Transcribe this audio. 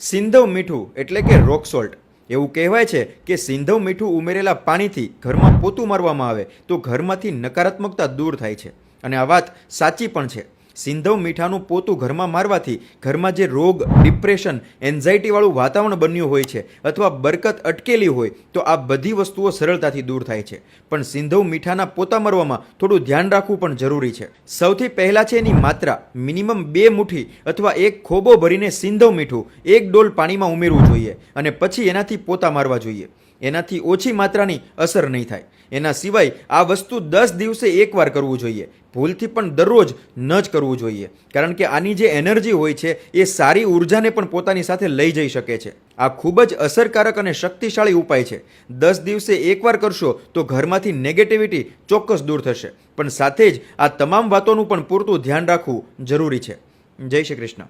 સિંધવ મીઠું એટલે કે રોક સોલ્ટ. એવું કહેવાય છે કે સિંધવ મીઠું ઉમેરેલા પાણીથી ઘરમાં પોતું મારવામાં આવે તો ઘરમાંથી નકારાત્મકતા દૂર થાય છે. અને આ વાત સાચી પણ છે. સિંધવ મીઠાનું પોતું ઘરમાં મારવાથી ઘરમાં જે રોગ, ડિપ્રેશન, એન્ઝાયટીવાળું વાતાવરણ બન્યું હોય છે અથવા બરકત અટકેલી હોય, તો આ બધી વસ્તુઓ સરળતાથી દૂર થાય છે. પણ સિંધવ મીઠાના પોતા મારવામાં થોડું ધ્યાન રાખવું પણ જરૂરી છે. સૌથી પહેલાં છે એની માત્રા. મિનિમમ બે મુઠ્ઠી અથવા એક ખોબો ભરીને સિંધવ મીઠું એક ડોલ પાણીમાં ઉમેરવું જોઈએ અને પછી એનાથી પોતા મારવા જોઈએ. એનાથી ઓછી માત્રાની અસર નહીં થાય. એના સિવાય આ વસ્તુ દસ દિવસે એકવાર કરવું જોઈએ. ભૂલથી પણ દરરોજ ન જ કરવું જોઈએ. કારણ કે આની જે એનર્જી હોય છે, એ સારી ઉર્જાને પણ પોતાની સાથે લઈ જઈ શકે છે. આ ખૂબ જ અસરકારક અને શક્તિશાળી ઉપાય છે. દસ દિવસે એકવાર કરશો તો ઘરમાંથી નેગેટિવિટી ચોક્કસ દૂર થશે. પણ સાથે જ આ તમામ વાતોનું પણ પૂરતું ધ્યાન રાખવું જરૂરી છે. જય શ્રી કૃષ્ણ.